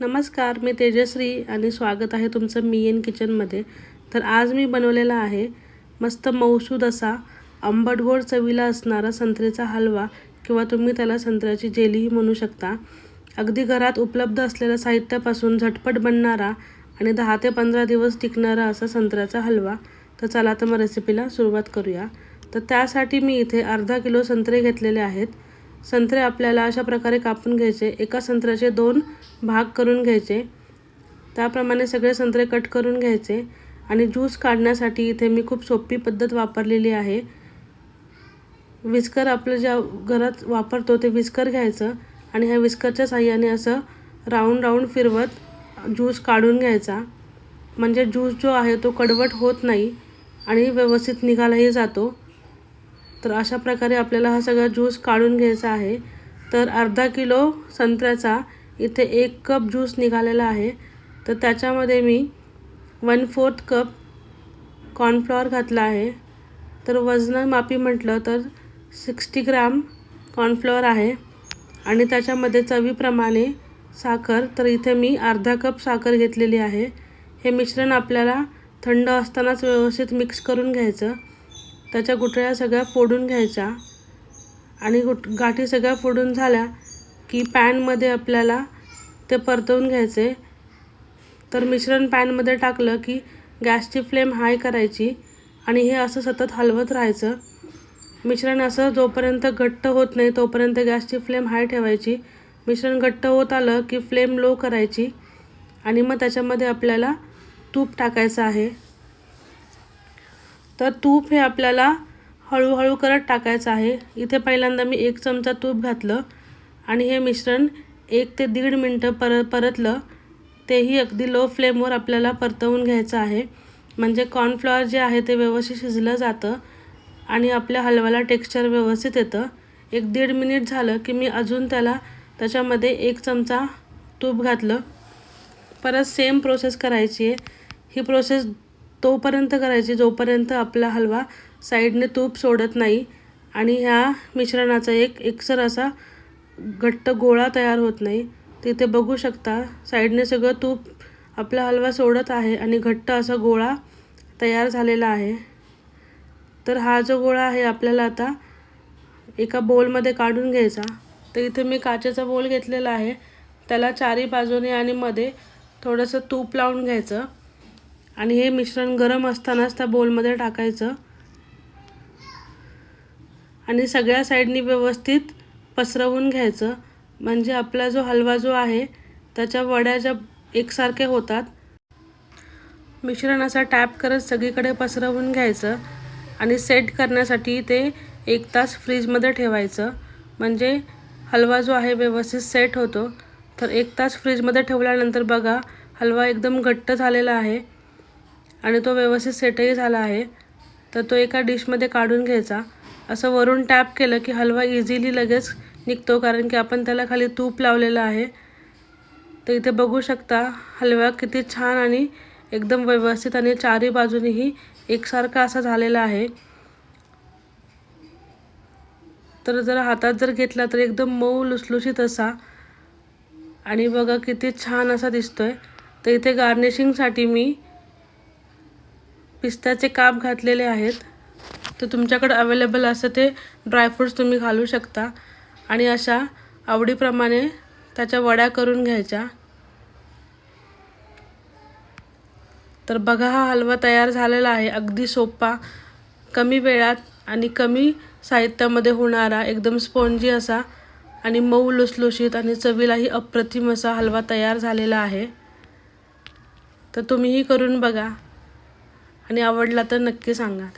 नमस्कार मी तेजश्री आणि स्वागत आहे तुमचं मी एन किचनमध्ये. तर आज मी बनवलेला आहे मस्त मौसूद असा आंबट गोड चवीला असणारा संत्र्याचा हलवा किंवा तुम्ही त्याला संत्र्याची जेलीही म्हणू शकता. अगदी घरात उपलब्ध असलेल्या साहित्यापासून झटपट बनणारा आणि दहा ते पंधरा दिवस टिकणारा असा संत्र्याचा हलवा. तर चला तर मग रेसिपीला सुरुवात करूया. तर त्यासाठी मी इथे अर्धा किलो संत्रे घेतलेले आहेत. संत्रे आपल्याला अशा प्रकारे कापून घ्यायचे. एका संत्र्याचे दोन भाग करून घ्यायचे. त्याप्रमाणे सगळे संत्रे कट करून घ्यायचे. आणि ज्यूस काढण्यासाठी इथे मी खूप सोपी पद्धत वापरलेली आहे. विस्कर आपलं ज्या घरात वापरतो ते विस्कर घ्यायचं. आणि ह्या विस्करच्या साह्याने असं राऊंड राऊंड फिरवत ज्यूस काढून घ्यायचा. म्हणजे ज्यूस जो आहे तो कडवट होत नाही आणि व्यवस्थित निघालाही जातो. तर अशा प्रकारे आपल्याला हा सगळा ज्यूस काढून घ्यायचा आहे. तर अर्धा किलो संत्र्याचा इथे एक कप ज्यूस निघालेला आहे. तर त्याच्यामध्ये मी वन फोर्थ कप कॉर्नफ्लॉवर घातला आहे. तर वजन मापी म्हटलं तर सिक्स्टी ग्राम कॉर्नफ्लॉवर आहे. आणि त्याच्यामध्ये चवीप्रमाणे साखर तर इथे मी अर्धा कप साखर घेतलेली आहे. हे मिश्रण आपल्याला थंड असतानाच व्यवस्थित मिक्स करून घ्यायचं. त्याच्या गुठळ्या सगळ्या फोडून घ्यायच्या. आणि गुट गाठी सगळ्या फोडून झाल्या की पॅनमध्ये आपल्याला ते परतवून घ्यायचे. तर मिश्रण पॅनमध्ये टाकलं की गॅसची फ्लेम हाय करायची आणि हे असं सतत हलवत राहायचं. मिश्रण असं जोपर्यंत घट्ट होत नाही तोपर्यंत गॅसची फ्लेम हाय ठेवायची. मिश्रण घट्ट होत आलं की फ्लेम लो करायची आणि मग त्याच्यामध्ये आपल्याला तूप टाकायचं आहे. तर तूप हे आपल्याला हळूहळू करत टाकायचं आहे. इथे पहिल्यांदा मी एक चमचा तूप घातलं आणि हे मिश्रण एक ते दीड मिनटं पर परतलं. तेही अगदी लो फ्लेमवर आपल्याला परतवून घ्यायचं आहे. म्हणजे कॉर्नफ्लॉवर जे आहे ते व्यवस्थित शिजलं जातं आणि आपल्या हलव्याला टेक्स्चर व्यवस्थित येतं. एक दीड मिनिट झालं की मी अजून त्याला त्याच्यामध्ये एक चमचा तूप घातलं. परत सेम प्रोसेस करायची आहे. ही प्रोसेस तोपर्यंत करायची जोपर्यंत आपला हलवा साईडने तूप सोडत नाही आणि ह्या मिश्रणाचा एक एकसर असा घट्ट गोळा तयार होत नाही तिथे बघू शकता साईडने सगळं तूप आपला हलवा सोडत आहे आणि घट्ट असा गोळा तयार झालेला आहे. तर हा जो गोळा आहे आपल्याला आता एका बोलमध्ये काढून घ्यायचा. तर इथे मी काचेचा बोल घेतलेला आहे. त्याला चारी बाजूने आणि मध्ये थोडंसं तूप लावून घ्यायचं. आणि हे मिश्रण गरम असतानाच त्या बोलमध्ये टाकायचं. आणि सगळ्या साईडनी व्यवस्थित पसरवून घ्यायचं. म्हणजे आपला जो हलवा जो आहे त्याच्या वड्या ज्या एकसारख्या होतात मिश्रण असा टॅप करत सगळीकडे पसरवून घ्यायचं. आणि सेट करण्यासाठी ते एक तास फ्रीजमध्ये ठेवायचं. म्हणजे हलवा जो आहे व्यवस्थित सेट होतो. तर एक तास फ्रीजमध्ये ठेवल्यानंतर बघा हलवा एकदम घट्ट झालेला आहे. आणि तो व्यवस्थित सेटही झाला आहे तर तो एका डिशमध्ये काढून घ्यायचा. असं वरून टॅप केलं की हलवा इझिली लगेच निघतो कारण की आपण त्याला खाली तूप लावलेलं आहे. तर इथे बघू शकता हलवा किती छान आणि एकदम व्यवस्थित आणि चारही बाजूनीही एकसारखा असा झालेला आहे. तर जर हातात जर घेतला तर एकदम मऊ लुसलुशीत असा. आणि बघा किती छान असा दिसतोय. तर इथे गार्निशिंगसाठी मी पिस्त्याचे काप घातलेले आहेत. तर तुमच्याकडे अवेलेबल असं ते ड्रायफ्रूट्स तुम्ही घालू शकता. आणि अशा आवडीप्रमाणे त्याच्या वड्या करून घ्यायच्या. तर बघा हा हलवा तयार झालेला आहे. अगदी सोपा कमी वेळात आणि कमी साहित्यामध्ये होणारा एकदम स्पॉन्जी असा आणि मऊ लुसलुशीत आणि चवीलाही अप्रतिम असा हलवा तयार झालेला आहे. तर तुम्हीही करून बघा. आणि आवडला तर नक्की सांगा.